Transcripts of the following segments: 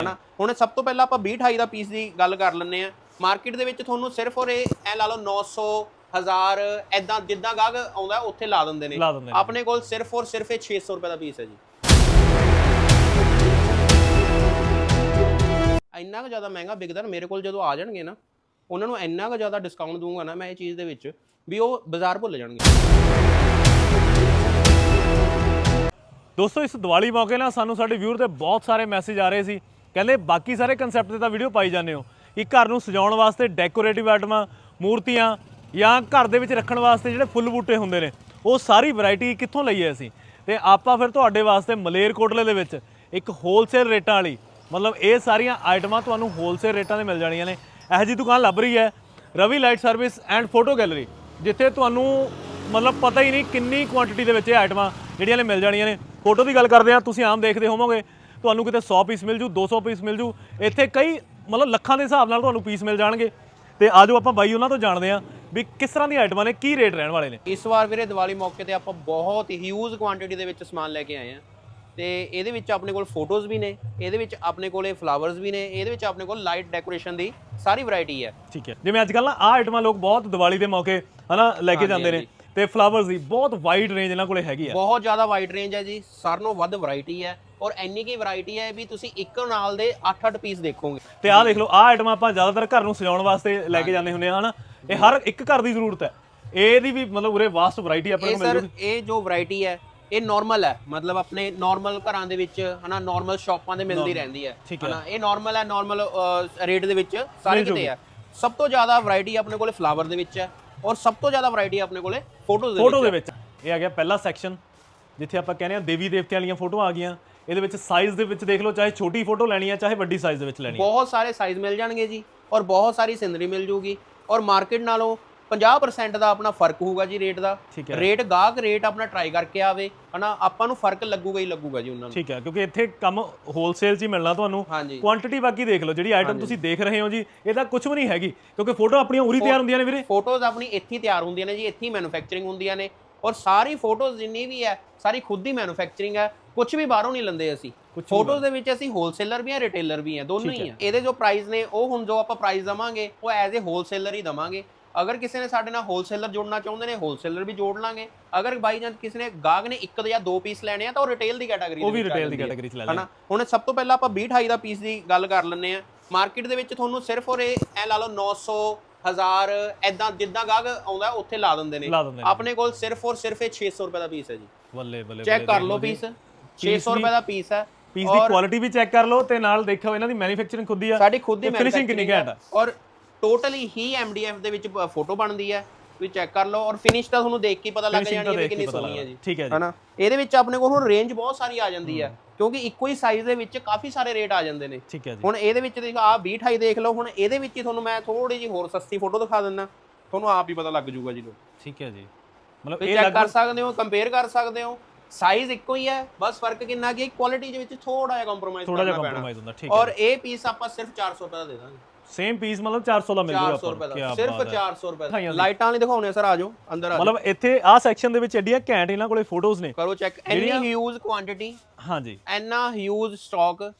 ਹਨਾ? ਹੁਣ ਸਭ ਤੋਂ ਪਹਿਲਾਂ ਆਪਾਂ 20 28 ਦਾ ਪੀਸ ਦੀ ਗੱਲ ਕਰ ਲੈਂਦੇ ਆ ਮਾਰਕੀਟ ਦੇ ਵਿੱਚ ਤੁਹਾਨੂੰ ਸਿਰਫ ਔਰ ਇਹ ਐ ਲਾ ਲਓ 900 1000 ਐਦਾਂ ਜਿੱਦਾਂ ਗਾਹਕ ਆਉਂਦਾ ਉੱਥੇ ਲਾ ਦਿੰਦੇ ਨੇ। ਲਾ ਦਿੰਦੇ ਨੇ। ਆਪਣੇ ਕੋਲ ਸਿਰਫ ਔਰ ਸਿਰਫ ਇਹ 600 ਰੁਪਏ ਦਾ ਪੀਸ ਹੈ ਜੀ। ਇੰਨਾ ਕੁ ਜ਼ਿਆਦਾ ਮਹਿੰਗਾ ਵਿਕਦਾ ਨਾ ਮੇਰੇ ਕੋਲ ਜਦੋਂ ਆ ਜਾਣਗੇ ਨਾ ਉਹਨਾਂ ਨੂੰ ਇੰਨਾ ਕੁ ਜ਼ਿਆਦਾ ਡਿਸਕਾਊਂਟ ਦੂੰਗਾ ਨਾ ਮੈਂ ਇਹ ਚੀਜ਼ ਦੇ ਵਿੱਚ ਵੀ ਉਹ ਬਾਜ਼ਾਰ ਭੁੱਲ ਜਾਣਗੇ। ਦੋਸਤੋ ਇਸ ਦੀਵਾਲੀ ਮੌਕੇ ਨਾਲ ਸਾਨੂੰ ਸਾਡੇ ਵਿਊਅਰ ਤੇ ਬਹੁਤ ਸਾਰੇ ਮੈਸੇਜ ਆ ਰਹੇ ਸੀ। ਕਹਿੰਦੇ ਬਾਕੀ ਸਾਰੇ ਕਨਸੈਪਟ ਤੇ ਤਾਂ ਵੀਡੀਓ ਪਾਈ ਜਾਂਦੇ ਹੋ ਇਹ ਘਰ ਨੂੰ ਸਜਾਉਣ ਵਾਸਤੇ ਡੈਕੋਰੇਟਿਵ ਆਈਟਮਾਂ, ਮੂਰਤੀਆਂ ਜਾਂ ਘਰ ਦੇ ਵਿੱਚ ਰੱਖਣ ਵਾਸਤੇ ਜਿਹੜੇ ਫੁੱਲ ਬੂਟੇ ਹੁੰਦੇ ਨੇ, ਉਹ ਸਾਰੀ ਵੈਰਾਈਟੀ ਕਿੱਥੋਂ ਲਈਏ ਅਸੀਂ? ਤੇ ਆਪਾਂ ਫਿਰ ਤੁਹਾਡੇ ਵਾਸਤੇ ਮਲੇਰਕੋਟਲੇ ਦੇ ਵਿੱਚ ਇੱਕ ਹੋਲਸੇਲ ਰੇਟਾਂ ਵਾਲੀ, ਮਤਲਬ ਇਹ ਸਾਰੀਆਂ ਆਈਟਮਾਂ ਤੁਹਾਨੂੰ ਹੋਲਸੇਲ ਰੇਟਾਂ ਤੇ ਮਿਲ ਜਾਣੀਆਂ ਨੇ। ਇਹੋ ਜੀ ਦੁਕਾਨ ਲੱਭ ਰਹੀ ਹੈ Ravi light service and photo gallery ਜਿੱਥੇ ਤੁਹਾਨੂੰ ਮਤਲਬ ਪਤਾ ਹੀ ਨਹੀਂ ਕਿੰਨੀ ਕੁਆਂਟੀਟੀ ਦੇ ਵਿੱਚ ਇਹ ਆਈਟਮਾਂ ਜਿਹੜੀਆਂ ਨੇ ਮਿਲ ਜਾਣੀਆਂ ਨੇ। ਫੋਟੋ ਦੀ ਗੱਲ ਕਰਦੇ ਆ ਤੁਸੀਂ ਆਮ ਦੇਖਦੇ ਹੋਵੋਗੇ। ਤੁਹਾਨੂੰ ਕਿਤੇ 100 ਪੀਸ ਮਿਲ ਜੂ 200 ਪੀਸ ਮਿਲ ਜੂ। ਇੱਥੇ ਕਈ ਮਤਲਬ ਲੱਖਾਂ ਦੇ ਹਿਸਾਬ ਨਾਲ ਤੁਹਾਨੂੰ ਪੀਸ ਮਿਲ ਜਾਣਗੇ। ਤੇ ਆਜੋ ਆਪਾਂ ਬਾਈ ਉਹਨਾਂ ਤੋਂ ਜਾਣਦੇ ਆ ਵੀ ਕਿਸ ਤਰ੍ਹਾਂ ਦੀਆਂ ਆਈਟਮਾਂ ਨੇ ਕੀ ਰੇਟ ਰਹਿਣ ਵਾਲੇ ਨੇ। ਇਸ ਵਾਰ ਵੀਰੇ ਦੀਵਾਲੀ ਮੌਕੇ ਤੇ ਆਪਾਂ ਬਹੁਤ ਹਿਊਜ ਕੁਆਂਟੀਟੀ ਦੇ ਵਿੱਚ ਸਮਾਨ ਲੈ ਕੇ ਆਏ ਆ ਤੇ ਇਹਦੇ ਵਿੱਚ ਆਪਣੇ ਕੋਲ ਫੋਟੋਜ਼ ਵੀ ਨੇ ਇਹਦੇ ਵਿੱਚ ਆਪਣੇ ਕੋਲੇ ਫਲਾਵਰਸ ਵੀ ਨੇ ਇਹਦੇ ਵਿੱਚ ਆਪਣੇ ਕੋਲ ਲਾਈਟ ਡੈਕੋਰੇਸ਼ਨ ਦੀ ਸਾਰੀ ਵੈਰਾਈਟੀ ਹੈ। ਠੀਕ ਹੈ। ਜਿਵੇਂ ਅੱਜ ਕੱਲ੍ਹ ਨਾ ਆਹ ਆਈਟਮਾਂ ਲੋਕ ਬਹੁਤ ਦੀਵਾਲੀ ਦੇ ਮੌਕੇ ਹਨਾ ਲੈ ਕੇ ਜਾਂਦੇ ਨੇ। ਤੇ ਫਲਾਵਰਸ ਦੀ ਬਹੁਤ ਵਾਈਡ ਰੇਂਜ ਇਹਨਾਂ ਕੋਲੇ ਹੈਗੀ ਆ। ਬਹੁਤ ਜ਼ਿਆਦਾ ਵਾਈਡ ਰੇਂਜ ਹੈ ਜੀ ਸਾਰਿਆਂ ਨਾਲੋਂ ਵੱਧ ਵੈਰਾਈਟੀ ਹੈ। ਔਰ ਇੰਨੀ ਕੀ ਵੈਰਾਈਟੀ ਹੈ ਵੀ ਤੁਸੀਂ ਇੱਕ ਨਾਲ ਦੇ 8-8 ਪੀਸ ਦੇਖੋਗੇ। ਤੇ ਆਹ ਦੇਖ ਲਓ ਆਹ ਆਈਟਮਾਂ ਆਪਾਂ ਜ਼ਿਆਦਾਤਰ ਘਰ ਨੂੰ ਸਜਾਉਣ ਵਾਸਤੇ ਲੈ ਕੇ ਜਾਂਦੇ ਹੁੰਦੇ ਆ ਹਨਾ? ਇਹ ਹਰ ਇੱਕ ਘਰ ਦੀ ਜ਼ਰੂਰਤ ਹੈ। ਇਹਦੀ ਵੀ ਮਤਲਬ ਉਰੇ ਵਾਸਟ ਵੈਰਾਈਟੀ ਆਪਣੇ ਇਹ ਕੋਲ ਮਿਲ ਸਰ ਜੂਗੀ। ਇਹ ਜੋ ਵੈਰਾਈਟੀ ਹੈ ਇਹ ਨਾਰਮਲ ਹੈ। ਮਤਲਬ ਆਪਣੇ ਨਾਰਮਲ ਘਰਾਂ ਦੇ ਵਿੱਚ ਹਨਾ ਨਾਰਮਲ ਸ਼ਾਪਾਂ ਦੇ ਮਿਲਦੀ ਰਹਿੰਦੀ ਹੈ। ਠੀਕ ਹੈ। ਹਨਾ ਇਹ ਨਾਰਮਲ ਹੈ ਨਾਰਮਲ ਰੇਟ ਦੇ ਵਿੱਚ ਸਾਰੇ ਕਿਤੇ ਹੈ। ਸਭ ਤੋਂ ਜ਼ਿਆਦਾ ਵੈਰਾਈਟੀ ਆਪਣੇ ਕੋਲੇ ਫਲਾਵਰ ਦੇ ਵਿੱਚ ਹੈ ਔਰ ਸਭ ਤੋਂ ਜ਼ਿਆਦਾ ਵੈਰਾਈਟੀ ਆਪਣੇ ਕੋਲੇ ਫੋਟੋਜ਼ ਦੇ ਫੋਟੋ ਵਿੱਚ ਦੇ ਵਿੱਚ। ਇਹ ਆ ਗਿਆ ਪਹਿਲਾ ਸੈਕਸ਼ਨ ਜਿੱਥੇ ਆਪਾਂ ਕਹਿੰਦੇ ਆ ਦੇਵੀ ਦੇਵਤਿਆਂ ਵਾਲੀਆਂ ਫੋਟੋਆਂ ਆ ਗਈਆਂ ਇਹਦੇ ਵਿੱਚ ਸਾਈਜ਼ ਦੇ ਵਿੱਚ ਦੇਖ ਲਓ ਚਾਹੇ ਛੋਟੀ ਫੋਟੋ ਲੈਣੀ ਆ ਚਾਹੇ ਵੱਡੀ ਸਾਈਜ਼ ਦੇ ਵਿੱਚ ਲੈਣੀ ਆ। ਬਹੁਤ ਸਾਰੇ ਸਾਈਜ਼ ਮਿਲ ਜਾਣਗੇ ਜੀ ਔਰ ਬਹੁਤ ਸਾਰੀ ਸਿੰਦਰੀ ਮਿਲ ਜੂਗੀ ਔਰ ਮਾਰਕੀਟ ਨਾਲੋਂ 50% ਦਾ ਆਪਣਾ ਫ਼ਰਕ ਹੋਊਗਾ ਜੀ ਰੇਟ ਦਾ। ਰੇਟ ਗਾਹਕ ਰੇਟ ਆਪਣਾ ਟਰਾਈ ਕਰਕੇ ਆਵੇ ਹਨਾ? ਆਪਾਂ ਨੂੰ ਫ਼ਰਕ ਲੱਗੂਗਾ ਹੀ ਲੱਗੂਗਾ ਜੀ ਉਹਨਾਂ ਨੂੰ। ਠੀਕ ਹੈ ਕਿਉਂਕਿ ਇੱਥੇ ਕੰਮ ਹੋਲਸੇਲ 'ਚ ਹੀ ਮਿਲਣਾ ਤੁਹਾਨੂੰ। ਕੁਆਂਟੀਟੀ ਬਾਕੀ ਦੇਖ ਲਓ ਜਿਹੜੀ ਆਈਟਮ ਤੁਸੀਂ ਦੇਖ ਰਹੇ ਹੋ ਜੀ ਇਹਦਾ ਕੁਝ ਵੀ ਨਹੀਂ ਹੈਗੀ ਕਿਉਂਕਿ ਫੋਟੋ ਆਪਣੀਆਂ ਉਰੀ ਤਿਆਰ ਹੁੰਦੀਆਂ ਨੇ ਵੀਰੇ। ਫੋਟੋਜ਼ ਆਪਣੀ ਇੱਥੇ ਤਿਆਰ ਹੁੰਦੀਆਂ ਨੇ ਜੀ ਇੱਥੇ ਮੈਨੂਫੈਕਚਰਿੰਗ ਹੁੰਦੀਆਂ ਨੇ। ਔਰ ਸਾਰੀ ਫੋਟੋਜ਼ ਜਿੰਨੀ ਵੀ ਹੈ ਸਾਰੀ ਖੁਦ ਦੀ ਮੈਨੂਫੈਕਚਰਿੰਗ ਹੈ ਕੁਝ ਵੀ ਬਾਹਰੋਂ ਨਹੀਂ ਲੈਂਦੇ ਅਸੀਂ। ਫੋਟੋਜ਼ ਦੇ ਵਿੱਚ ਅਸੀਂ ਹੋਲਸੇਲਰ ਵੀ ਹਾਂ ਰਿਟੇਲਰ ਵੀ ਹਾਂ ਦੋਨੋਂ ਹੀ ਆ ਇਹਦੇ ਜੋ ਪ੍ਰਾਈਸ ਨੇ ਉਹ ਹੁਣ ਜੋ ਆਪਾਂ ਪ੍ਰਾਈਸ ਦਵਾਂਗੇ ਉਹ ਐਜ਼ ਅ ਹੋਲਸੇਲਰ ਹੀ ਦਵਾਂਗੇ। ਅਗਰ ਕਿਸੇ ਨੇ ਸਾਡੇ ਨਾਲ ਹੋਲਸੇਲਰ ਜੋੜਨਾ ਚਾਹੁੰਦੇ ਨੇ ਹੋਲਸੇਲਰ ਵੀ ਜੋੜ ਲਾਂਗੇ। ਅਗਰ ਬਾਈ ਜਾਂ ਕਿਸੇ ਨੇ ਗਾਹਕ ਨੇ ਇੱਕ ਜਾਂ ਦੋ ਪੀਸ ਲੈਣੇ ਆ ਤਾਂ ਉਹ ਰਿਟੇਲ ਦੀ ਕੈਟਾਗਰੀ ਉਹ ਵੀ ਰਿਟੇਲ ਦੀ ਕੈਟਾਗਰੀ 'ਚ ਲੈ ਹਨਾ? ਹੁਣ ਸਭ ਤੋਂ ਪਹਿਲਾਂ ਆਪਾਂ 20 28 ਦਾ ਪੀਸ ਦੀ ਗੱਲ ਕਰ ਲੈਂਦੇ ਆ। ਮਾਰਕੀਟ ਦੇ ਵਿੱਚ ਤੁਹਾਨੂੰ ਸਿਰਫ ਔਰ ਇਹ ਐ ਲਾ ਲਓ 900 1000 ਐਦਾਂ ਜਿੱਦਾਂ ਗਾਹਕ ਆਉਂਦਾ ਉੱਥੇ ਲਾ ਦਿੰਦੇ ਨੇ। ਲਾ ਦਿੰਦੇ ਨੇ। ਆਪਣੇ ਕੋਲ ਸਿਰਫ ਔਰ ਸਿਰਫ ਇਹ 600 ਰੁਪਏ ਦਾ ਪੀਸ ਹੈ ਜੀ। ਬੱਲੇ ਬੱਲੇ ਚੈੱਕ ਕਰ ਲਓ ਪੀਸ 600 ਰੁਪਏ ਦਾ ਪੀਸ ਹੈ ਪੀਸ ਦੀ ਕੁਆਲਿਟੀ ਵੀ ਚੈੱਕ ਕਰ ਲਓ ਤੇ ਨਾਲ ਦੇਖੋ ਇਹਨਾਂ ਦੀ ਮੈਨੂਫੈਕਚਰਿੰਗ ਖੁਦ ਹੀ ਆ। ਸਾਡੀ ਖੁਦ ਦੀ ਫਿਨਿਸ਼ਿੰਗ ਕਿੰਨੀ ਘੈਂਟ ਆ। ਔਰ ਟੋਟਲੀ ਹੀ ਐਮਡੀਐਫ ਦੇ ਵਿੱਚ ਫੋਟੋ ਬਣਦੀ ਹੈ। ਤੁਸੀਂ ਚੈੱਕ ਕਰ ਲਓ ਔਰ ਫਿਨਿਸ਼ ਤਾਂ ਤੁਹਾਨੂੰ ਦੇਖ ਕੇ ਹੀ ਪਤਾ ਲੱਗ ਜਾਣੀ ਹੈ ਕਿੰਨੀ ਸੋਹਣੀ ਹੈ। ਜੀ। ਠੀਕ ਹੈ ਜੀ। ਹਨਾ? ਇਹਦੇ ਵਿੱਚ ਆਪਣੇ ਕੋਲ ਹੁਣ ਰੇਂਜ ਬਹੁਤ ਸਾਰੀ ਆ ਜਾਂਦੀ ਹੈ। ਕਿਉਂਕਿ ਇੱਕੋ ਹੀ ਸਾਈਜ਼ ਦੇ ਵਿੱਚ ਕਾਫੀ ਸਾਰੇ ਰੇਟ ਆ ਜਾਂਦੇ ਨੇ। ਠੀਕ ਹੈ ਜੀ। ਹੁਣ ਇਹਦੇ ਵਿੱਚ ਦੇਖ ਆ 20 28 ਦੇਖ ਲਓ। ਹੁਣ ਇਹਦੇ ਵਿੱਚ ਹੀ ਤੁਹਾਨੂੰ ਮੈਂ ਥੋੜੀ ਜਿਹੀ ਹੋਰ ਸਸਤੀ ਫੋਟੋ ਦਿਖਾ ਦਿੰਦਾ। ਤੁਹਾਨੂੰ ਆਪ ਹੀ ਪਤਾ ਲੱਗ ਜਾਊਗਾ ਜੀ ਠੀਕ ਹੈ ਜੀ। ਮਤਲਬ ਇਹ ਚੈੱਕ ਲੱਗ ਕਰ ਸਕਦੇ ਹੋ ਕੰਪੇਅਰ ਕਰ ਸਕਦੇ ਹੋ। ਸਾਈਜ਼ ਇੱਕੋ ਹੀ ਹੈ ਬਸ ਫ਼ਰਕ ਕਿੰਨਾ ਕਿ ਕੁਆਲਿਟੀ ਦੇ ਵਿੱਚ ਥੋੜਾ ਜਿਹਾ ਕੰਪਰੋਮਾਈਜ਼ ਥੋੜਾ ਜਿਹਾ ਕਰਨਾ ਪੈਣਾ। ਕੰਪਰੋਮਾਈਜ਼ ਹੁੰਦਾ ਠੀਕ ਹੈ ਔਰ ਇਹ ਪੀਸ ਆਪਾਂ ਸਿਰਫ 400 ਰੁਪਏ ਦਾ ਦੇ ਦਾਂਗੇ। ਸੇਮ ਪੀਸ ਮਤਲਬ 400 ਦਾ ਮਿਲ ਜੂਗਾ 400 ਰੁਪਏ ਦਾ। ਸਿਰਫ ਬਾਤ ਹੈ। 400 ਰੁਪਏ ਦਾ। ਲਾਈਟਾਂ ਵਾਲੀ ਦਿਖਾਉਣੇ ਸਰ ਆਜੋ ਅੰਦਰ ਆਜੋ ਮਤਲਬ ਇੱਥੇ ਆਹ ਸੈਕਸ਼ਨ ਦੇ ਵਿੱਚ ਐਡੀਆਂ ਘੈਂਟ ਇਹਨਾਂ ਕੋਲੇ ਫੋਟੋਜ਼ ਨੇ। ਕਰੋ ਚੈੱਕ ਇੰਨੀ ਹਿਊਜ ਕੁਆਂਟੀਟੀ ਹਾਂਜੀ। ਇੰਨਾ ਹਿਊਜ ਸਟਾਕ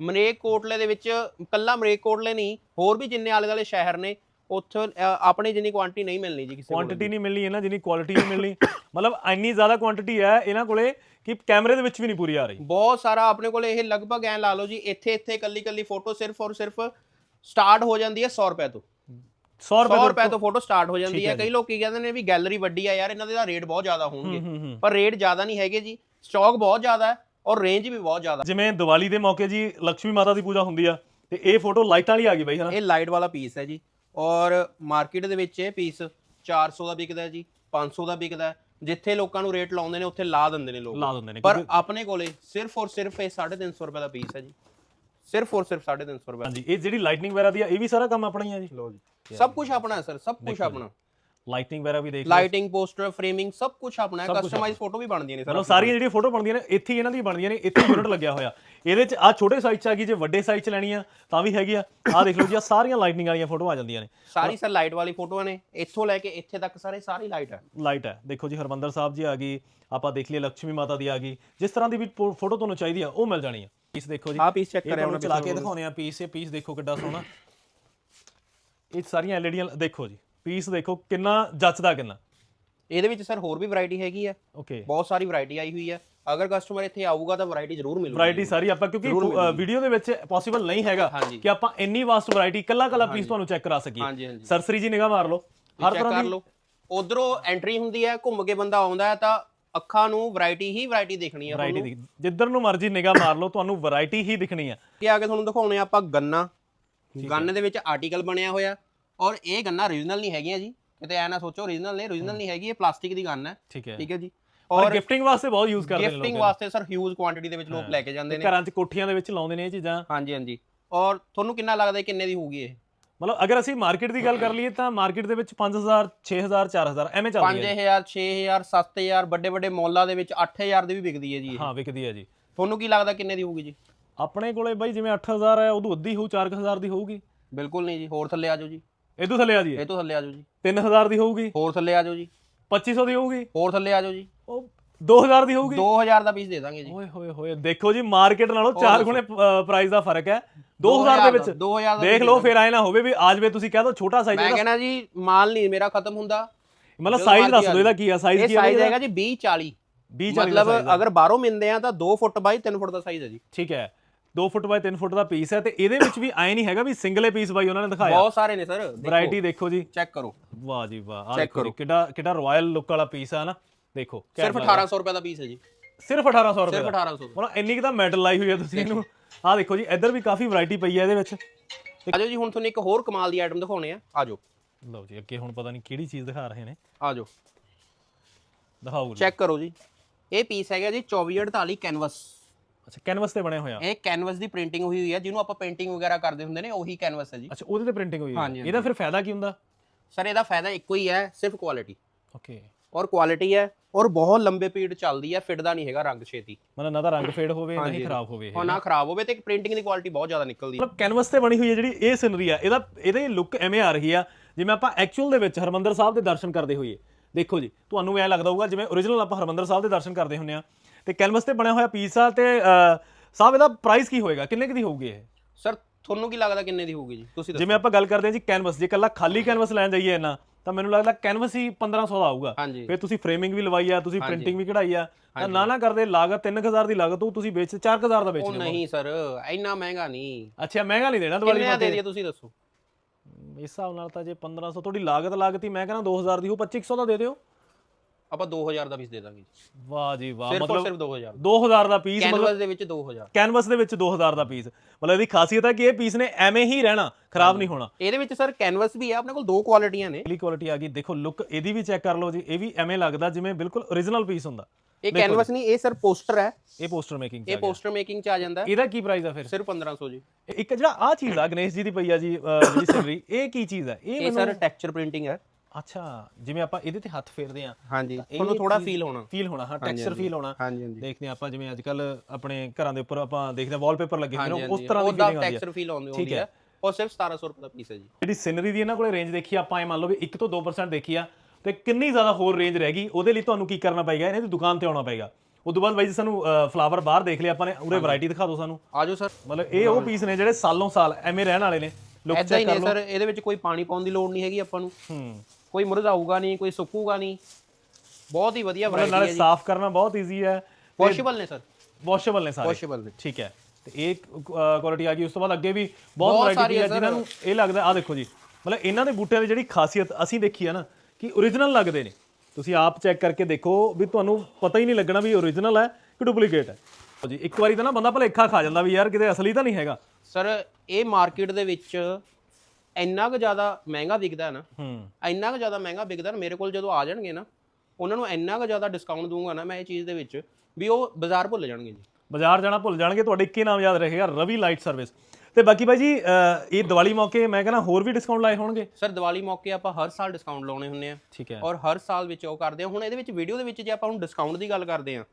ਮਰੇਕ ਕੋਟਲੇ ਦੇ ਵਿੱਚ ਕੱਲਾ ਮਰੇਕ ਕੋਟਲੇ ਨਹੀਂ ਹੋਰ ਵੀ ਜਿੰਨੇ ਆਲੇ ਦੁਆਲੇ ਸ਼ਹਿਰ ਨੇ ਉੱਥੇ ਆਪਣੇ ਜਿੰਨੀ ਕੁਆਂਟੀਟੀ ਨਹੀਂ ਮਿਲਣੀ ਜੀ ਕਿਸੇ ਕੁਆਂਟੀਟੀ ਨਹੀਂ ਮਿਲਣੀ ਇਹਨਾਂ ਜਿੰਨੀ ਕੁਆਲਿਟੀ ਨਹੀਂ ਮਿਲਣੀ। ਮਤਲਬ ਇੰਨੀ ਜ਼ਿਆਦਾ ਕੁਆਂਟੀਟੀ ਹੈ ਇਹਨਾਂ ਕੋਲੇ ਕਿ ਕੈਮਰੇ ਦੇ ਵਿੱਚ ਵੀ ਨਹੀਂ ਪੂਰੀ ਆ ਰਹੀ। ਬਹੁਤ ਸਾਰਾ ਆਪਣੇ ਕੋਲ ਇਹ ਲਗਭਗ ਐ ਲਾ ਲਓ ਜੀ ਇੱਥੇ ਇੱਥੇ ਕੱਲੀ ਕੱਲੀ ਫੋਟੋ ਸਿਰਫ ਔਰ ਸਿਰਫ ਸਟਾਰਟ ਹੋ ਜਾਂਦੀ ਹੈ 100 ਰੁਪਏ ਤੋਂ। 100 ਰੁਪਏ 100 ਰੁਪਏ ਤੋਂ ਫੋਟੋ ਸਟਾਰਟ ਹੋ ਜਾਂਦੀ ਹੈ ਕਈ ਲੋਕੀ ਕਹਿੰਦੇ ਨੇ ਵੀ ਗੈਲਰੀ ਵੱਡੀ ਆ ਯਾਰ ਇਹਨਾਂ ਦੇ ਦਾ ਰੇਟ ਬਹੁਤ ਜ਼ਿਆਦਾ ਹੋਣਗੇ। ਪਰ ਰੇਟ ਜ਼ਿਆਦਾ ਨਹੀਂ ਹੈਗੇ ਜੀ। ਸਟਾਕ ਬਹੁਤ ਜ਼ਿਆਦਾ ਹੈ ਔਰ ਰੇਂਜ ਵੀ ਬਹੁਤ ਜ਼ਿਆਦਾ। ਜਿਵੇਂ ਦੀਵਾਲੀ ਦੇ ਮੌਕੇ ਜੀ ਲక్ష్ਮੀ ਮਾਤਾ ਦੀ ਪੂਜਾ ਹੁੰਦੀ ਆ ਤੇ ਇਹ ਫੋਟੋ ਲਾਈਟਾਂ ਵਾਲੀ ਆ ਗਈ ਬਾਈ ਹਨਾ ਇਹ ਲਾਈਟ ਵਾਲਾ ਪੀਸ ਹੈ ਜੀ। ਔਰ ਮਾਰਕੀਟ ਦੇ ਵਿੱਚ ਇਹ ਪੀਸ 400 ਦਾ ਵਿਕਦਾ ਜੀ 500 ਦਾ ਵਿਕਦਾ ਜਿੱਥੇ ਲੋਕਾਂ ਨੂੰ ਰੇਟ ਲਾਉਂਦੇ ਨੇ ਉੱਥੇ ਲਾ ਦਿੰਦੇ ਨੇ ਲੋਕ। ਲਾ ਦਿੰਦੇ ਨੇ ਪਰ ਆਪਣੇ ਕੋਲੇ ਸਿਰਫ ਔਰ ਸਿਰਫ ਇਹ 350 ਰੁਪਏ ਦਾ ਪੀਸ ਹੈ ਜੀ। ਸਿਰਫ ਔਰ ਸਿਰਫ 350 ਰੁਪਏ। ਹਾਂਜੀ ਇਹ ਜਿਹੜੀ ਲਾਈਟਨਿੰਗ ਵਗੈਰਾ ਦੀ ਆ ਇਹ ਵੀ ਸਾਰਾ ਕੰਮ ਆਪਣਾ ਹੀ ਆ ਜੀ? ਲੋ ਜੀ। ਸਭ ਕੁਝ ਆਪਣਾ ਹੈ ਸਰ ਸਭ ਕੁਝ ਆਪਣਾ। ਲਾਈਟਨਿੰਗ ਵਗੈਰਾ ਵੀ ਦੇਖ ਲਓ। ਲਾਈਟਿੰਗ ਪੋਸਟਰ ਫਰੇਮਿੰਗ ਸਭ ਕੁਝ ਆਪਣਾ ਹੈ ਕਸਟਮਾਈਜ਼ ਫੋਟੋ ਵੀ ਬਣਦੀਆਂ ਨੇ ਸਰ ਮਤਲਬ ਸਾਰੀਆਂ ਜਿਹੜੀਆਂ ਫੋਟੋ ਬਣਦੀਆਂ ਨੇ ਇੱਥੇ ਹੀ ਇਹਨਾਂ ਦੀ ਬਣਦੀਆਂ ਨੇ ਇੱਥੇ ਯੂਨਿਟ ਲੱਗਿਆ ਹੋਇਆ। ਇਹਦੇ ਚ ਆ ਛੋਟੇ ਸਾਈਜ਼ ਚ ਆ ਗਈ ਜੇ ਵੱਡੇ ਸਾਈਜ਼ ਚ ਲੈਣੀ ਆ ਤਾਂ ਵੀ ਹੈਗੀ ਆ। ਆ ਦੇਖ ਲਓ ਜੀ ਆ ਸਾਰੀਆਂ ਲਾਈਟਨਿੰਗ ਵਾਲੀਆਂ ਫੋਟੋਆਂ ਆ ਜਾਂਦੀਆਂ ਨੇ। ਸਾਰੀ ਸਰ ਲਾਈਟ ਵਾਲੀ ਫੋਟੋਆਂ ਨੇ। ਇੱਥੋਂ ਲੈ ਕੇ ਇੱਥੇ ਤੱਕ ਸਾਰੇ ਸਾਰੀ ਲਾਈਟ ਹੈ। ਲਾਈਟ ਹੈ। ਦੇਖੋ ਜੀ ਹਰਮੰਦਰ ਸਾਹਿਬ ਜੀ ਆ ਗਈ ਆਪਾਂ ਦੇਖ ਲਈ ਲక్ష్ਮੀ ਮਾਤਾ ਦੀ ਆ ਗਈ। ਜਿਸ ਤਰ੍ਹਾਂ ਦੀ ਵੀ ਫੋਟੋ ਤੁਹਾਨੂੰ ਚਾਹੀਦੀ ਆ ਉਹ ਮਿਲ ਜਾਣੀ ਆ। ਪੀਸ ਦੇਖੋ ਜੀ। ਆਹ ਪੀਸ ਚੈੱਕ ਇਹ ਕਰਿਆ ਹੋਣਾ ਚਲਾ ਕੇ ਦਿਖਾਉਣੇ ਆ ਪੀਸ ਇਹ ਪੀਸ ਦੇਖੋ ਕਿੱਡਾ ਸੋਹਣਾ। ਇਹ ਸਾਰੀਆਂ ਐਲਈਡੀਆਂ ਦੇਖੋ ਜੀ ਪੀਸ ਦੇਖੋ ਕਿੰਨਾ ਜੱਚਦਾ ਕਿੰਨਾ। ਇਹਦੇ ਵਿੱਚ ਸਰ ਹੋਰ ਵੀ ਵੈਰਾਈਟੀ ਹੈਗੀ ਆ। ਓਕੇ ਬਹੁਤ ਸਾਰੀ ਵੈਰਾਈਟੀ ਆਈ ਹੋਈ ਹੈ ਅਗਰ ਕਸਟਮਰ ਇੱਥੇ ਆਊਗਾ ਤਾਂ ਵੈਰਾਈਟੀ ਜ਼ਰੂਰ ਮਿਲੂਗੀ। ਵੈਰਾਈਟੀ ਸਾਰੀ ਆਪਾਂ ਕਿਉਂਕਿ ਵੀਡੀਓ ਦੇ ਵਿੱਚ ਪੋਸੀਬਲ ਨਹੀਂ ਹੈਗਾ ਹਾਂਜੀ। ਕਿ ਆਪਾਂ ਇੰਨੀ ਵਾਸਟ ਵੈਰਾਈਟੀ ਕੱਲਾ ਕੱਲਾ ਪੀਸ ਤੁਹਾਨੂੰ ਚੈੱਕ ਕਰਾ ਸਕੀਏ। ਹਾਂਜੀ ਸਰਸਰੀ ਜੀ ਨਿਗਾਹ ਮਾਰ ਲਓ। ਹਰ ਚੈੱਕ ਤਰ੍ਹਾਂ ਕਰ ਦੀ ਲਓ। ਉਧਰੋਂ ਐਂਟਰੀ ਹੁੰਦੀ ਹੈ ਘੁੰਮ ਕੇ ਬੰਦਾ ਆਉਂਦਾ ਹੈ ਤਾਂ ਅੱਖਾਂ ਨੂੰ ਵੈਰਾਈਟੀ ਹੀ ਵੈਰਾਈਟੀ ਦੇਖਣੀ ਹੈ ਵੈਰਾਈਟੀ ਦੀ ਜਿੱਧਰ ਨੂੰ ਮਰਜ਼ੀ ਨਿਗਾਹ ਮਾਰ ਲਓ ਤੁਹਾਨੂੰ ਵੈਰਾਈਟੀ ਹੀ ਦਿਖਣੀ ਆ। ਕਿ ਆ ਕੇ ਤੁਹਾਨੂੰ ਦਿਖਾਉਣੇ ਆ ਆਪਾਂ ਗੰਨਾ। ਗੰਨ ਦੇ ਵਿੱਚ ਆਰਟੀਕਲ ਬਣਿਆ ਹੋਇਆ। ਔਰ ਇਹ ਗੰਨਾ origignal ਨਹੀਂ ਹੈਗੀਆਂ ਜੀ। ਕਿਤੇ ਐ ਨਾ ਸੋਚੋ origignal ਨੇ origignal ਨਹੀਂ ਹੈਗੀ ਇਹ ਪਲਾਸਟਿਕ ਦੀ ਗੰਨ ਹੈ। ਠੀਕ ਹੈ। ਠੀਕ ਹੈ ਜੀ। ਔਰ ਗਿਫਟਿੰਗ ਵਾਸਤੇ ਬਹੁਤ ਯੂਜ਼ ਕਰਦੇ ਨੇ ਗਿਫਟਿੰਗ ਵਾਸਤੇ ਸਰ ਹਿਊਜ ਕੁਆਂਟੀਟੀ ਦੇ ਵਿੱਚ ਲੋਕ ਲੈ ਕੇ ਜਾਂਦੇ ਨੇ। ਘਰਾਂ 'ਚ ਕੋਠੀਆਂ ਦੇ ਵਿੱਚ ਲਾਉਂਦੇ ਨੇ ਇਹ ਚੀਜ਼ਾਂ। ਹਾਂਜੀ ਹਾਂਜੀ। ਔਰ ਤੁਹਾਨੂੰ ਕਿੰਨਾ ਲੱਗਦਾ ਕਿੰਨੇ ਦੀ ਹੋਊਗੀ ਇਹ? ਮਤਲਬ ਅਗਰ ਅਸੀਂ ਮਾਰਕੀਟ ਦੀ ਗੱਲ ਕਰ ਲਈਏ ਤਾਂ ਮਾਰਕੀਟ ਦੇ ਵਿੱਚ 5000 6000 4000 ਐਵੇਂ ਚੱਲਦੀ ਹੈ 5000 6000 7000 ਵੱਡੇ ਵੱਡੇ ਮੌਲਾਂ ਦੇ ਵਿੱਚ 8000 ਦੀ ਵੀ ਵਿਕਦੀ ਹੈ ਜੀ ਇਹ। ਹਾਂ ਵਿਕਦੀ ਹੈ ਜੀ। ਤੁਹਾਨੂੰ ਕੀ ਲੱਗਦਾ ਕਿੰਨੇ ਦੀ ਹੋਊਗੀ ਜੀ? ਆਪਣੇ ਕੋਲੇ ਬਾਈ ਜਿਵੇਂ 8000 ਹੈ ਉਦੋਂ ਅੱਧੀ ਹੋਊ 4000 ਦੀ ਹੋਊਗੀ। ਬਿਲਕੁਲ ਨਹੀਂ ਜੀ ਹੋਰ ਥੱਲੇ ਆ ਜਾਓ ਜੀ। ਇਦੋਂ ਥੱਲੇ ਆ ਜੀ ਇਹ ਤੋਂ ਥੱਲੇ ਆ ਜਾਓ ਜੀ। 3000 ਦੀ ਹੋਊਗੀ। ਹੋਰ ਥੱਲੇ ਆ ਜਾਓ ਜੀ। 2500 ਦੀ ਹੋਊਗੀ। ਹੋਰ ਥੱਲੇ ਆ ਜਾਓ ਜੀ। ਉਹ 2000 ਦੀ ਹੋਊਗੀ। 2000 ਦਾ ਪੀਸ ਦੇ ਦਾਂਗੇ ਜੀ। ਓਏ ਹੋਏ ਹੋਏ ਦੇਖੋ ਜੀ ਮਾਰਕੀਟ ਨਾਲੋਂ 4 ਗੁਣੇ ਪ੍ਰਾਈਸ ਦਾ ਫ਼ਰਕ ਹੈ। 2000 ਦੇ ਵਿੱਚ 2000 ਦਾ ਦੇਖ ਲਓ ਫਿਰ ਐ ਨਾ ਹੋਵੇ ਵੀ ਆ ਜਵੇ ਤੁਸੀਂ ਕਹਿ ਦੋ ਛੋਟਾ ਸਾਈਜ਼ ਮੈਂ ਕਹਿੰਦਾ ਜੀ ਮਾਲ ਨਹੀਂ ਮੇਰਾ ਖਤਮ ਹੁੰਦਾ। ਮਤਲਬ ਸਾਈਜ਼ ਦੱਸ ਦਿਓ ਇਹਦਾ ਕੀ ਆ ਸਾਈਜ਼ ਕੀ ਆ ਸਾਈਜ਼ ਹੈਗਾ ਜੀ 20 40 20 40 ਮਤਲਬ ਅਗਰ ਬਾਹਰੋਂ ਮਿਲਦੇ ਆ ਤਾਂ 2 ਫੁੱਟ ਬਾਈ 3 ਫੁੱਟ ਦਾ ਸਾਈਜ਼ ਹੈ ਜੀ। ਠੀਕ ਹੈ। 2 ਫੁੱਟ ਬਾਈ 3 ਫੁੱਟ ਦਾ ਪੀਸ ਹੈ ਤੇ ਇਹਦੇ ਵਿੱਚ ਵੀ ਐ ਨਹੀਂ ਹੈਗਾ ਵੀ ਸਿੰਗਲੇ ਪੀਸ ਬਾਈ ਉਹਨਾਂ ਨੇ ਦਿਖਾਇਆ। ਬਹੁਤ ਸਾਰੇ ਨੇ ਸਰ ਵੈਰਾਈਟੀ ਦੇਖੋ ਜੀ। ਚੈੱਕ ਕਰੋ। ਵਾਹ ਜੀ ਵਾਹ ਆ ਦੇਖੋ ਕਿੱਡਾ ਕਿੱਡਾ ਰਾਇਲ ਲੁੱਕ ਵਾਲਾ ਪੀਸ ਆ ਨਾ। ਦੇਖੋ ਸਿਰਫ 1800 ਰੁਪਏ ਦਾ ਪੀਸ ਹੈ ਜੀ। ਸਿਰਫ 1800 ਰੁਪਏ ਸਿਰਫ ਦਾ। 1800 ਦਾ। ਮਤਲਬ ਇੰਨੀ ਕਿ ਤਾਂ ਮੈਟਲ ਲਾਈ ਹੋਈ ਹੈ ਤੁਸੀਂ ਇਹਨੂੰ। ਆ ਦੇਖੋ ਜੀ ਇੱਧਰ ਵੀ ਕਾਫੀ ਵੈਰਾਈਟੀ ਪਈ ਹੈ ਇਹਦੇ ਵਿੱਚ। ਆਜੋ ਜੀ ਹੁਣ ਤੁਹਾਨੂੰ ਇੱਕ ਹੋਰ ਕਮਾਲ ਦੀ ਆਈਟਮ ਦਿਖਾਉਣੇ ਆ। ਆਜੋ। ਲਓ ਜੀ ਅੱਗੇ ਹੁਣ ਪਤਾ ਨਹੀਂ ਕਿਹੜੀ ਚੀਜ਼ ਦਿਖਾ ਰਹੇ ਨੇ। ਆਜੋ। ਦਿਖਾਓ ਜੀ। ਚੈੱਕ ਕਰੋ ਜੀ। ਇਹ ਪੀਸ ਹੈਗਾ ਜੀ 2448 ਕੈਨਵਸ ਅੱਛਾ ਕੈਨਵਸ ਤੇ ਬਣਿਆ ਹੋਇਆ ਇਹ ਕੈਨਵਸ ਦੀ ਪ੍ਰਿੰਟਿੰਗ ਹੋਈ ਹੋਈ ਹੈ ਜਿਹਨੂੰ ਆਪਾਂ ਪੇਂਟਿੰਗ ਵਗੈਰਾ ਕਰਦੇ ਹੁੰਦੇ ਨੇ ਉਹੀ ਕੈਨਵਸ ਹੈ ਜੀ। ਅੱਛਾ ਉਹਦੇ ਤੇ ਪ੍ਰਿੰਟਿੰਗ ਹੋਈ ਹੈ। ਇਹਦਾ ਫਿਰ ਫਾਇਦਾ ਕੀ ਹੁੰਦਾ? ਸਰ ਇਹਦਾ ਫਾਇਦਾ ਇੱਕੋ ਹੀ ਹੈ ਸਿਰਫ ਕੁਆਲਿਟੀ ਓਕੇ ਔਰ ਕੁਆਲਿਟੀ ਹੈ ਔਰ ਬਹੁਤ ਲੰਬੇ ਪੀਰੀਅਡ ਚੱਲਦੀ ਹੈ ਫਿਟਦਾ ਨਹੀਂ ਹੈਗਾ ਰੰਗ ਛੇਤੀ। ਮਤਲਬ ਨਾ ਤਾਂ ਰੰਗ ਫੇਡ ਹੋਵੇ ਨਾ ਹੀ ਖਰਾਬ ਹੋਵੇ ਇਹ ਔਰ ਨਾ ਖਰਾਬ ਹੋਵੇ ਤੇ ਪ੍ਰਿੰਟਿੰਗ ਦੀ ਕੁਆਲਿਟੀ ਬਹੁਤ ਜ਼ਿਆਦਾ ਨਿਕਲਦੀ ਹੈ। ਮਤਲਬ ਕੈਨਵਸ ਤੇ ਬਣੀ ਹੋਈ ਹੈ ਜਿਹੜੀ ਇਹ ਸਿਨਰੀ ਆ ਇਹਦਾ ਇਹਦੇ ਲੁੱਕ ਐਵੇਂ ਆ ਰਹੀ ਆ ਜਿਵੇਂ ਆਪਾਂ ਐਕਚੁਅਲ ਦੇ ਵਿੱਚ ਹਰਮੰਦਰ ਸਾਹਿਬ ਦੇ ਦਰਸ਼ਨ ਕਰਦੇ ਹੋਈਏ। ਦੇਖੋ ਜੀ ਤੁਹਾਨੂੰ ਐ ਲੱਗਦਾ ਹੋਊਗਾ ਜਿਵੇਂ origignal ਆਪਾਂ ਹਰਮੰਦਰ ਸਾਹਿਬ ਦੇ ਦਰਸ਼ਨ ਕਰਦੇ ਹੁੰਨੇ ਆ। ਤੇ ਕੈਨਵਸ ਤੇ ਬਣਿਆ ਹੋਇਆ ਪੀਸ ਆ ਤੇ ਅਹ, ਸਾਹਿਬ ਇਹਦਾ ਪ੍ਰਾਈਸ ਕੀ ਹੋਏਗਾ? ਕਿੰਨੇ ਕੁ ਦੀ ਹੋਊਗੀ ਇਹ? ਸਰ ਤੁਹਾਨੂੰ ਕੀ ਲੱਗਦਾ ਕਿੰਨੇ ਦੀ ਹੋਊਗੀ ਜੀ? ਤੁਸੀਂ ਦੱਸੋ। ਜਿਵੇਂ ਆਪਾਂ ਗੱਲ ਕਰਦੇ ਹਾਂ ਜੀ ਕੈਨਵਸ ਜੇ ਕੱਲਾ ਖਾਲੀ ਕੈਨਵਸ ਲੈਣ ਜਾਈਏ ਇਹਨਾਂ ਤਾਂ ਮੈਨੂੰ ਲੱਗਦਾ ਕੈਨਵਸ ਹੀ 1500 ਦਾ ਆਊਗਾ। ਹਾਂਜੀ। ਫਿਰ ਤੁਸੀਂ ਫਰੇਮਿੰਗ ਵੀ ਲਵਾਈ ਆ ਤੁਸੀਂ ਪ੍ਰਿੰਟਿੰਗ ਵੀ ਕਢਾਈ ਆ। ਤਾਂ ਨਾ ਨਾ ਕਰਦੇ ਲਾਗਤ 3000 ਦੀ ਲਾਗਤ ਉਹ ਤੁਸੀਂ ਵੇਚ 4000 ਦਾ ਵੇਚ ਉਹ ਲਿਓ ਨਹੀਂ ਸਰ ਇੰਨਾ ਮਹਿੰਗਾ ਨਹੀਂ। ਅੱਛਾ ਮਹਿੰਗਾ ਨਹੀਂ ਦੇਣਾ ਦੀਵਾਲੀ ਕਿੰਨੇ ਦਾ ਦੇ ਦਈਏ ਤੁਸੀਂ ਦੱਸੋ? ਇਸ ਹਿਸਾਬ ਨਾਲ ਤਾਂ ਜੇ 1500 ਤੁਹਾਡੀ ਲਾਗਤ ਲਾਗਤ ਹੀ ਮੈਂ ਕਹਿੰਦਾ 2000 ਦੀ ਉਹ 2500 ਦਾ ਦੇ ਦਿਓ। ਆਪਾਂ 2000 ਦਾ ਪੀਸ ਦੇ ਦਾਂਗੇ ਵਾਹ ਜੀ ਵਾਹ ਸਿਰਫ ਔਰ ਮਤਲਬ ਸਿਰਫ 2000 2000 ਦਾ ਪੀਸ ਕੈਨਵਸ ਦੇ ਵਿੱਚ 2000 ਕੈਨਵਸ ਦੇ ਵਿੱਚ 2000 ਦਾ ਪੀਸ ਮਤਲਬ ਇਹਦੀ ਖਾਸੀਅਤ ਹੈ ਕਿ ਇਹ ਪੀਸ ਨੇ ਐਵੇਂ ਹੀ ਰਹਿਣਾ ਖਰਾਬ ਨਹੀਂ ਹੋਣਾ। ਇਹਦੇ ਵਿੱਚ ਸਰ ਕੈਨਵਸ ਵੀ ਹੈ ਆਪਣੇ ਕੋਲ ਦੋ ਕੁਆਲਿਟੀਆਂ ਨੇ। ਅਗਲੀ ਕੁਆਲਿਟੀ ਆ ਗਈ ਦੇਖੋ ਲੁੱਕ ਇਹਦੀ ਵੀ ਚੈੱਕ ਕਰ ਲਓ ਜੀ ਇਹ ਵੀ ਐਵੇਂ ਲੱਗਦਾ ਜਿਵੇਂ ਬਿਲਕੁਲ origignal ਪੀਸ ਹੁੰਦਾ। ਇਹ ਕੈਨਵਸ ਨਹੀਂ ਇਹ ਸਰ ਪੋਸਟਰ ਹੈ। ਇਹ ਪੋਸਟਰ ਮੇਕਿੰਗ ਚ ਇਹ ਆ ਗਿਆ। ਪੋਸਟਰ ਮੇਕਿੰਗ ਚ ਆ ਜਾਂਦਾ। ਹੈ ਇਹਦਾ ਕੀ ਪ੍ਰਾਈਸ ਆ ਫਿਰ? ਸਿਰਫ 1500 ਜੀ। ਇੱਕ ਜਿਹੜਾ ਆ ਚੀਜ਼ ਆ ਗਣੇਸ਼ ਜੀ ਦੀ ਪਈ ਆ ਜੀ ਅਹ, ਜਿਹੜੀ ਸਿਨਰੀ ਇਹ ਕੀ ਚੀਜ਼ ਹੈ ਇਹ ਇਹ ਸਰ ਟੈਕਸਚਰ ਪ੍ਰਿੰਟਿੰਗ ਹੈ। ਅੱਛਾ ਜਿਵੇਂ ਆਪਾਂ ਇਹਦੇ ਤੇ ਹੱਥ ਫੇਰਦੇ ਆ ਹਾਂਜੀ ਤੁਹਾਨੂੰ ਥੋੜਾ ਫੀਲ ਹੋਣਾ। ਫੀਲ ਹੋਣਾ ਹਾਂ ਟੈਕਸਚਰ ਫੀਲ ਹੋਣਾ। ਹਾਂਜੀ ਹਾਂਜੀ। ਦੇਖਦੇ ਆਪਾਂ ਜਿਵੇਂ ਅੱਜ ਕੱਲ ਆਪਣੇ ਘਰਾਂ ਦੇ ਉੱਪਰ ਆਪਾਂ ਦੇਖਦੇ ਹਾਂ ਵਾਲਪੇਪਰ ਲੱਗੇ ਹੁੰਦੇ ਨੇ ਉਸ ਤਰ੍ਹਾਂ ਦੀ ਫੀਲਿੰਗ ਆਉਂਦੀ ਹੈ। ਟੈਕਸਚਰ ਫੀਲ ਆਉਂਦੀ ਹੁੰਦੀ ਹੈ। ਔਰ ਸਿਰਫ 1700 ਰੁਪਏ ਦਾ ਪੀਸ ਹੈ ਜੀ। ਜਿਹੜੀ ਸਿਨਰੀ ਦੀ ਇਹਨਾਂ ਕੋਲੇ ਰੇਂਜ ਦੇਖੀ ਆ, ਆਪਾਂ ਇਹ ਮੰਨ ਲਓ ਵੀ 1 ਤੋਂ 2% ਦੇਖੀ ਆ ਤੇ ਕਿੰਨੀ ਜ਼ਿਆਦਾ ਹੋਰ ਰੇਂਜ ਰਹਿ ਗਈ ਉਹਦੇ ਲਈ ਤੁਹਾਨੂੰ ਕੀ ਕਰਨਾ ਪਏਗਾ? ਇਹਨਾਂ ਦੀ ਦੁਕਾਨ ਤੇ ਆਉਣਾ ਪਏਗਾ। ਉਸ ਤੋਂ ਬਾਅਦ ਬਾਈ ਜੀ ਸਾਨੂੰ ਫਲਾਵਰ ਬਾਹਰ ਦੇਖ ਲਿਆ ਆਪਾਂ ਨੇ ਉਰੇ ਵੈਰਾਈਟੀ ਦਿਖਾ ਦਿਓ ਸਾਨੂੰ। ਆਜੋ ਸਰ। ਮਤਲਬ ਇਹ ਉਹ ਪੀਸ ਨੇ ਜਿਹੜੇ ਸਾਲੋਂ ਸਾਲ ਐਵੇਂ ਰਹਿਣ ਵਾਲੇ ਨੇ। ਲੁੱਕ ਚੈੱਕ ਕਰ ਲਓ। ਸਰ ਇਹਦੇ ਵਿੱਚ ਕੋਈ ਪਾਣੀ ਪਾਉਣ ਦੀ ਲੋੜ ਨਹੀਂ ਹੈਗੀ ਆਪਾਂ ਨੂੰ। ਹੂੰ। ਕੋਈ ਮੁਰਝਾਊਗਾ ਨਹੀਂ ਕੋਈ ਸੁੱਕੂਗਾ ਨਹੀਂ। ਬਹੁਤ ਹੀ ਵਧੀਆ ਮਤਲਬ ਵੈਰਾਈਟੀ ਨਾਲੇ ਹੈ ਜੀ। ਸਾਫ਼ ਕਰਨਾ ਬਹੁਤ ਈਜ਼ੀ ਹੈ। ਵਾਸ਼ੇਬਲ ਨੇ ਸਰ ਵਾਸ਼ੇਬਲ ਨੇ ਸਾਰੇ। ਵਾਸ਼ੇਬਲ ਨੇ। ਠੀਕ ਹੈ। ਤੇ ਇਹ ਕੁਆਲਿਟੀ ਆ ਗਈ। ਉਸ ਤੋਂ ਬਾਅਦ ਅੱਗੇ ਵੀ ਬਹੁਤ ਬਹੁਤ ਵੈਰਾਈਟੀ ਸਾਰੀ ਹੈ ਹੈ ਜਿਨ੍ਹਾਂ ਨੂੰ ਇਹ ਲੱਗਦਾ ਆ ਦੇਖੋ ਜੀ। ਮਤਲਬ ਇਹਨਾਂ ਦੇ ਬੂਟਿਆਂ ਦੀ ਜਿਹੜੀ ਖਾਸੀਅਤ ਅਸੀਂ ਦੇਖੀ ਆ ਨਾ ਕਿ origignal ਲੱਗਦੇ ਨੇ। ਤੁਸੀਂ ਆਪ ਚੈੱਕ ਕਰਕੇ ਦੇਖੋ ਵੀ ਤੁਹਾਨੂੰ ਪਤਾ ਹੀ ਨਹੀਂ ਲੱਗਣਾ ਵੀ origignal ਹੈ ਕਿ ਡੁਪਲੀਕੇਟ ਹੈ। ਲਓ ਜੀ ਇੱਕ ਵਾਰੀ ਤਾਂ ਨਾ ਬੰਦਾ ਭਲੇਖਾ ਖਾ ਜਾਂਦਾ ਵੀ ਯਾਰ ਕਿਤੇ ਅਸਲੀ ਤਾਂ ਨਹੀਂ ਹੈਗਾ। ਸਰ ਇਹ ਮਾਰਕੀਟ ਦੇ ਵਿੱਚ ਇੰਨਾ ਕੁ ਜ਼ਿਆਦਾ ਮਹਿੰਗਾ ਵਿਕਦਾ ਹੈ ਨਾ ਹੂੰ। ਇੰਨਾ ਕੁ ਜ਼ਿਆਦਾ ਮਹਿੰਗਾ ਵਿਕਦਾ ਨਾ ਮੇਰੇ ਕੋਲ ਜਦੋਂ ਆ ਜਾਣਗੇ ਨਾ ਉਹਨਾਂ ਨੂੰ ਇੰਨਾ ਕੁ ਜ਼ਿਆਦਾ ਡਿਸਕਾਊਂਟ ਦੂੰਗਾ ਨਾ ਮੈਂ ਇਹ ਚੀਜ਼ ਦੇ ਵਿੱਚ ਵੀ ਉਹ ਬਾਜ਼ਾਰ ਭੁੱਲ ਜਾਣਗੇ ਜੀ। ਬਾਜ਼ਾਰ ਜਾਣਾ ਭੁੱਲ ਜਾਣਗੇ ਤੁਹਾਡੇ ਇੱਕੇ ਨਾਮ ਯਾਦ ਰਹੇਗਾ ਰਵੀ ਲਾਈਟ ਸਰਵਿਸ। ਤੇ ਬਾਕੀ ਬਾਈ ਜੀ ਅਹ, ਇਹ ਦੀਵਾਲੀ ਮੌਕੇ ਮੈਂ ਕਹਿੰਦਾ ਹੋਰ ਵੀ ਡਿਸਕਾਊਂਟ ਲਾਏ ਹੋਣਗੇ? ਸਰ ਦੀਵਾਲੀ ਮੌਕੇ ਆਪਾਂ ਹਰ ਸਾਲ ਡਿਸਕਾਊਂਟ ਲਾਉਣੇ ਹੁੰਦੇ ਆ। ਠੀਕ ਹੈ। ਔਰ ਹਰ ਸਾਲ ਵਿੱਚ ਉਹ ਕਰਦੇ ਆ। ਹੁਣ ਇਹਦੇ ਵਿੱਚ ਵੀਡੀਓ ਦੇ ਵਿੱਚ ਜੇ ਆਪਾਂ ਹੁਣ ਡਿਸਕਾਊਂਟ ਦੀ ਗੱਲ ਕਰਦੇ ਆ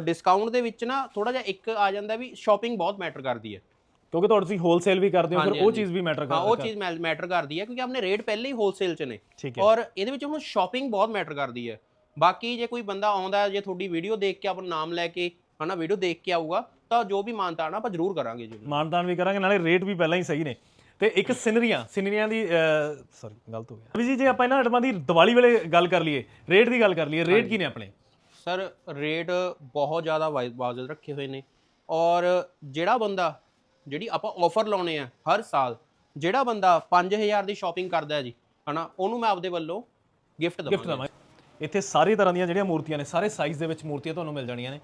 ਡਿਸਕਾਊਂਟ ਦੇ ਵਿੱਚ ਨਾ ਥੋੜਾ ਜਿਹਾ ਇੱਕ ਆ ਜਾਂਦਾ ਵੀ ਸ਼ਾਪਿੰਗ ਬਹੁਤ ਮੈਟਰ ਕਰਦੀ ਹੈ। ਕਿਉਂਕਿ ਤੁਹਾਡੇ ਤੁਸੀਂ ਹੋਲਸੇਲ ਵੀ ਕਰਦੇ ਹੋ ਫਿਰ ਉਹ ਚੀਜ਼ ਵੀ ਮੈਟਰ ਹਾਂ ਉਹ ਕਰਦੀ ਚੀਜ਼ ਮੈਟਰ ਕਰਦੀ ਹੈ ਕਿਉਂਕਿ ਆਪਣੇ ਰੇਟ ਪਹਿਲੇ ਹੀ ਹੋਲਸੇਲ 'ਚ ਨੇ। ਠੀਕ ਹੈ। ਔਰ ਇਹਦੇ ਵਿੱਚ ਹੁਣ ਸ਼ਾਪਿੰਗ ਬਹੁਤ ਮੈਟਰ ਕਰਦੀ ਹੈ ਬਾਕੀ ਜੇ ਕੋਈ ਬੰਦਾ ਆਉਂਦਾ ਹੈ, ਜੇ ਤੁਹਾਡੀ ਵੀਡੀਓ ਦੇਖ ਕੇ ਆਪਣਾ ਨਾਮ ਲੈ ਕੇ ਹਨਾ ਵੀਡੀਓ ਦੇਖ ਕੇ ਆਊਗਾ ਤਾਂ ਜੋ ਵੀ ਮਾਨਤਾ ਨਾ ਆਪਾਂ ਜ਼ਰੂਰ ਕਰਾਂਗੇ ਜੀ। ਮਾਨਦਾਨ ਵੀ ਕਰਾਂਗੇ ਨਾਲੇ ਰੇਟ ਵੀ ਪਹਿਲਾਂ ਹੀ ਸਹੀ ਨੇ। ਤੇ ਇੱਕ ਸਿਨਰੀਆਂ ਸਿਨਰੀਆਂ ਦੀ ਸੌਰੀ ਗਲਤ ਹੋ ਗਿਆ। ਵੀ ਜੀ ਜੇ ਆਪਾਂ ਇਹਨਾਂ ਆਈਟਮਾਂ ਦੀ ਦੀਵਾਲੀ ਵੇਲੇ ਗੱਲ ਕਰ ਲਈਏ ਰੇਟ ਦੀ ਗੱਲ ਕਰ ਲਈਏ ਰੇਟ ਕੀ ਨੇ ਆਪਣੇ? ਸਰ ਰੇਟ ਬਹੁਤ ਜ਼ਿਆਦਾ ਵਾਜ- ਵਾਜਬ ਰੱਖੇ ਹੋਏ ਨੇ। ਔਰ ਜਿਹੜਾ ਬੰਦਾ ਜਿਹੜੀ ਆਪਾਂ ਆਫਰ ਲਾਉਣੇ ਆ ਹਰ ਸਾਲ ਜਿਹੜਾ ਬੰਦਾ 5000 ਦੀ ਸ਼ਾਪਿੰਗ ਕਰਦਾ ਹੈ ਜੀ ਹਨਾ ਉਹਨੂੰ ਮੈਂ ਆਪਦੇ ਵੱਲੋਂ ਗਿਫਟ ਗਿਫਟ ਦਵਾਂਗਾ ਦਵਾਂਗੇ। ਇੱਥੇ ਸਾਰੀ ਤਰ੍ਹਾਂ ਦੀਆਂ ਜਿਹੜੀਆਂ ਮੂਰਤੀਆਂ ਨੇ ਸਾਰੇ ਸਾਈਜ਼ ਦੇ ਵਿੱਚ ਮੂਰਤੀਆਂ ਤੁਹਾਨੂੰ ਮਿਲ ਜਾਣੀਆਂ ਨੇ।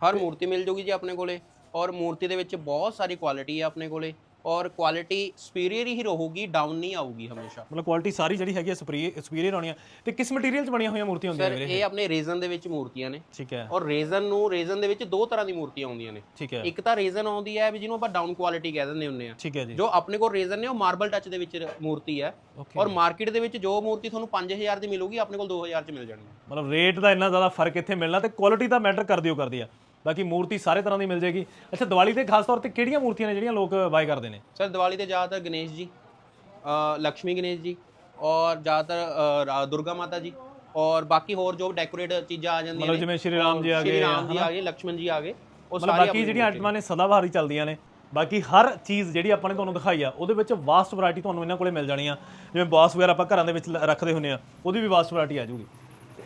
ਹਰ ਮੂਰਤੀ ਮਿਲ ਜੂਗੀ ਜੀ ਆਪਣੇ ਕੋਲੇ ਔਰ ਮੂਰਤੀ ਦੇ ਵਿੱਚ ਬਹੁਤ ਸਾਰੀ ਕੁਆਲਿਟੀ ਹੈ ਆਪਣੇ ਕੋਲੇ। ਔਰ ਕੁਆਲਿਟੀ ਸੁਪੀਰੀਅਰ ਹੀ ਰਹੂਗੀ ਡਾਊਨ ਨਹੀਂ ਆਊਗੀ ਹਮੇਸ਼ਾ। ਮਤਲਬ ਕੁਆਲਿਟੀ ਸਾਰੀ ਜਿਹੜੀ ਹੈਗੀ ਸੁਪੀਰੀਅਰ ਆਉਣੀ ਆ। ਤੇ ਕਿਸ ਮਟੀਰੀਅਲ 'ਚ ਬਣੀਆਂ ਹੋਈਆਂ ਮੂਰਤੀਆਂ ਹੁੰਦੀਆਂ ਵੀਰੇ ਇਹ ਆਪਣੇ ਰੇਜ਼ਨ ਦੇ ਵਿੱਚ ਮੂਰਤੀਆਂ ਨੇ। ਠੀਕ ਹੈ। ਔਰ ਰੇਜ਼ਨ ਨੂੰ ਰੇਜ਼ਨ ਦੇ ਵਿੱਚ ਦੋ ਤਰ੍ਹਾਂ ਦੀ ਮੂਰਤੀਆਂ ਆਉਂਦੀਆਂ ਨੇ। ਠੀਕ ਹੈ। ਇੱਕ ਤਾਂ ਰੇਜ਼ਨ ਆਉਂਦੀ ਹੈ ਵੀ ਜਿਹਨੂੰ ਆਪਾਂ ਡਾਊਨ ਕੁਆਲਿਟੀ ਕਹਿ ਦਿੰਦੇ ਹੁੰਦੇ ਆ ਠੀਕ ਹੈ ਜੀ। ਜੋ ਆਪਣੇ ਕੋਲ ਰੇਜ਼ਨ ਨੇ ਉਹ ਮਾਰਬਲ ਟੱਚ ਦੇ ਵਿੱਚ ਮੂਰਤੀ ਹੈ। ਔਰ ਮਾਰਕੀਟ ਦੇ ਵਿੱਚ ਜੋ ਮੂਰਤੀ ਤੁਹਾਨੂੰ 5000 ਦੀ ਮਿਲੂਗੀ ਆਪਣੇ ਕੋਲ 2000 ਚ ਮਿਲ ਜਾਣੀ ਹੈ। ਮਤਲਬ ਰੇਟ ਦਾ ਇੰਨਾ ਜ਼ਿਆਦਾ ਫ਼ਰਕ ਇੱਥੇ ਮਿਲਣਾ ਤੇ ਕੁਆਲਿਟੀ ਤਾਂ ਮੈਟਰ ਕਰਦੀ ਓ ਕਰਦੀ ਆ। ਬਾਕੀ ਮੂਰਤੀ ਸਾਰੇ ਤਰ੍ਹਾਂ ਦੀ ਮਿਲ ਜੇਗੀ ਅੱਛਾ ਦੀਵਾਲੀ ਤੇ ਖਾਸ ਤੌਰ ਤੇ ਕਿਹੜੀਆਂ ਮੂਰਤੀਆਂ ਨੇ ਜਿਹੜੀਆਂ ਲੋਕ ਬਾਏ ਕਰਦੇ ਨੇ? ਸਰ ਦੀਵਾਲੀ ਤੇ ਜ਼ਿਆਦਾਤਰ ਗਣੇਸ਼ ਜੀ ਅ, ਲక్ష్ਮੀ ਗਣੇਸ਼ ਜੀ ਔਰ ਜ਼ਿਆਦਾਤਰ ਦੁਰਗਾ ਮਾਤਾ ਜੀ ਔਰ ਬਾਕੀ ਹੋਰ ਜੋ ਡੈਕੋਰੇਟ ਚੀਜ਼ਾਂ ਆ ਜਾਂਦੀਆਂ ਨੇ, ਜਿਵੇਂ ਸ਼੍ਰੀ ਰਾਮ ਜੀ ਆ ਸ਼੍ਰੀ ਰਾਮ ਜੀ ਆ ਗਏ ਲక్ష్ਮਣ ਜੀ ਆ ਗਏ ਉਹ ਮਤਲਬ ਬਾਕੀ ਜਿਹੜੀਆਂ ਆਈਟਮਾਂ ਨੇ। ਸਦਾਬਹਾਰ ਹੀ ਚੱਲਦੀਆਂ ਨੇ ਬਾਕੀ ਹਰ ਚੀਜ਼ ਜਿਹੜੀ ਆਪਾਂ ਨੇ ਤੁਹਾਨੂੰ ਦਿਖਾਈ ਆ ਉਹਦੇ ਵਿੱਚ ਵਾਸਟ ਵੈਰਾਈਟੀ ਤੁਹਾਨੂੰ ਇਹਨਾਂ ਕੋਲੇ ਮਿਲ ਜਾਣੀ ਆ। ਜਿਵੇਂ ਬਾਸ ਵਗੈਰਾ ਆਪਾਂ ਘਰਾਂ ਦੇ ਵਿੱਚ ਰੱਖਦੇ ਹੁੰਨੇ ਆ ਉਹਦੀ ਵੀ ਵਾਸਟ ਵੈਰਾਈਟੀ ਆ ਜੂਗੀ।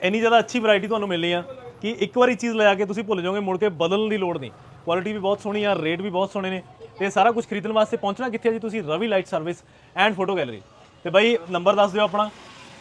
ਇੰਨੀ ਜ਼ਿਆਦਾ ਅੱਛੀ ਵੈਰਾਈਟੀ ਤੁਹਾਨੂੰ ਮਿਲਣੀ ਆ। ਕਿ ਇੱਕ ਵਾਰੀ ਚੀਜ਼ ਲਿਆ ਕੇ ਤੁਸੀਂ ਭੁੱਲ ਜਾਓਗੇ ਮੁੜ ਕੇ ਬਦਲਣ ਦੀ ਲੋੜ ਨਹੀਂ। ਕੁਆਲਿਟੀ ਵੀ ਬਹੁਤ ਸੋਹਣੀ ਆ ਰੇਟ ਵੀ ਬਹੁਤ ਸੋਹਣੇ ਨੇ। ਤੇ ਸਾਰਾ ਕੁਝ ਖਰੀਦਣ ਵਾਸਤੇ ਪਹੁੰਚਣਾ ਕਿੱਥੇ ਆ ਜੀ ਤੁਸੀਂ? Ravi light service and photo gallery ਤੇ ਬਾਈ ਨੰਬਰ ਦੱਸ ਦਿਓ ਆਪਣਾ।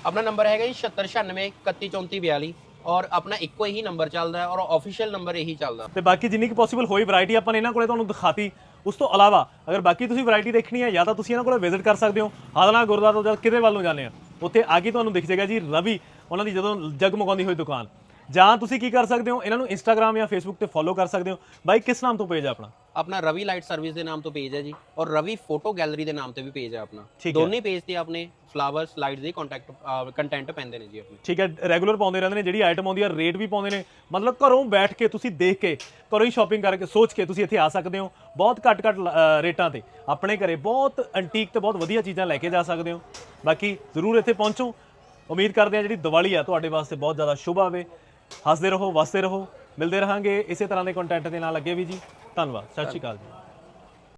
ਆਪਣਾ ਨੰਬਰ ਹੈਗਾ ਜੀ 7696 313442 ਔਰ ਆਪਣਾ ਇੱਕੋ ਹੀ ਨੰਬਰ ਚੱਲਦਾ ਹੈ ਔਰ ਆਫੀਸ਼ੀਅਲ ਨੰਬਰ ਇਹੀ ਚੱਲਦਾ। ਤੇ ਬਾਕੀ ਜਿੰਨੀ ਕਿ ਪੋਸੀਬਲ ਹੋਈ ਵੈਰਾਈਟੀ ਆਪਾਂ ਨੇ ਇਹਨਾਂ ਕੋਲੇ ਤੁਹਾਨੂੰ ਦਿਖਾਤੀ। ਉਸ ਤੋਂ ਇਲਾਵਾ ਅਗਰ ਬਾਕੀ ਤੁਸੀਂ ਵੈਰਾਈਟੀ ਦੇਖਣੀ ਹੈ ਜਾਂ ਤਾਂ ਤੁਸੀਂ ਇਹਨਾਂ ਕੋਲੇ ਵਿਜ਼ਿਟ ਕਰ ਸਕਦੇ ਹੋ। ਹਾਦਨਾ ਗੁਰਦੁਆਰਾ ਤੋਂ ਜਦ ਕਿਤੇ ਵੱਲ ਨੂੰ ਜਾਂਦੇ ਆ। ਉੱਥੇ ਆ ਕੇ ਤੁਹਾਨੂੰ ਦਿਖ ਜਾਏਗਾ ਜੀ ਰਵੀ ਉਹਨਾਂ ਦੀ ਜਦੋਂ ਜਗਮਗਾਉਂਦੀ ਹੋਈ ਦੁਕਾਨ। ਜਾਂ ਤੁਸੀਂ ਕੀ ਕਰ ਸਕਦੇ ਹੋ ਇਹਨਾਂ ਨੂੰ ਇੰਸਟਾਗ੍ਰam ਜਾਂ ਫੇਸਬੁੱਕ ਤੇ ਫੋਲੋ ਕਰ ਸਕਦੇ ਹੋ। ਬਾਈ ਕਿਸ ਨਾਮ ਤੋਂ ਪੇਜ ਆ ਆਪਣਾ? ਆਪਣਾ ਰਵੀ ਲਾਈਟ ਸਰਵਿਸ ਦੇ ਨਾਮ ਤੋਂ ਪੇਜ ਹੈ ਜੀ ਔਰ ਰਵੀ ਫੋਟੋ ਗੈਲਰੀ ਦੇ ਨਾਮ ਤੇ ਵੀ ਪੇਜ ਹੈ ਆਪਣਾ। ਹੈ। ਦੋਨੇ ਪੇਜ ਤੇ ਆਪਣੇ ਫਲਾਵਰਸ ਲਾਈਟਸ ਦੇ ਕੰਟੈਕਟ ਕੰਟੈਂਟ ਪੈਂਦੇ ਨੇ ਜੀ ਆਪਣੇ। ਠੀਕ ਹੈ ਰੈਗੂਲਰ ਪਾਉਂਦੇ ਰਹਿੰਦੇ ਨੇ ਜਿਹੜੀ ਆਈਟਮ ਆਉਂਦੀ ਆ ਰੇਟ ਵੀ ਪਾਉਂਦੇ ਨੇ। ਮਤਲਬ ਘਰੋਂ ਬੈਠ ਕੇ ਤੁਸੀਂ ਦੇਖ ਕੇ ਘਰੋਂ ਹੀ ਸ਼ਾਪਿੰਗ ਕਰਕੇ ਸੋਚ ਕੇ ਤੁਸੀਂ ਇੱਥੇ ਆ ਸਕਦੇ ਹੋ। ਬਹੁਤ ਘੱਟ ਘੱਟ ਰੇਟਾਂ ਤੇ ਆਪਣੇ ਘਰੇ ਬਹੁਤ ਐਂਟੀਕ ਤੇ ਬਹੁਤ ਵਧੀਆ ਚੀਜ਼ਾਂ ਲੈ ਕੇ ਜਾ ਸਕਦੇ ਹੋ। ਬਾਕੀ ਜ਼ਰੂਰ ਇੱਥੇ ਪਹੁੰਚੋ। ਉਮੀਦ ਕਰਦੇ ਹਾਂ ਜਿਹੜੀ ਦੀਵਾਲੀ ਆ ਤੁਹਾਡੇ ਵਾਸਤੇ ਬਹੁਤ ਜ਼ਿਆਦਾ ਸ਼ੁਭ ਆਵੇ। ਹੱਸਦੇ ਰਹੋ, ਵਸਦੇ ਰਹੋ। ਮਿਲਦੇ ਰਹਾਂਗੇ। ਇਸੇ ਤਰ੍ਹਾਂ ਦੇ ਕੰਟੈਂਟ ਦੇ ਨਾਲ ਅੱਗੇ ਵੀ ਜੀ। ਧੰਨਵਾਦ। ਸਤਿ ਸ਼੍ਰੀ ਅਕਾਲ ਜੀ।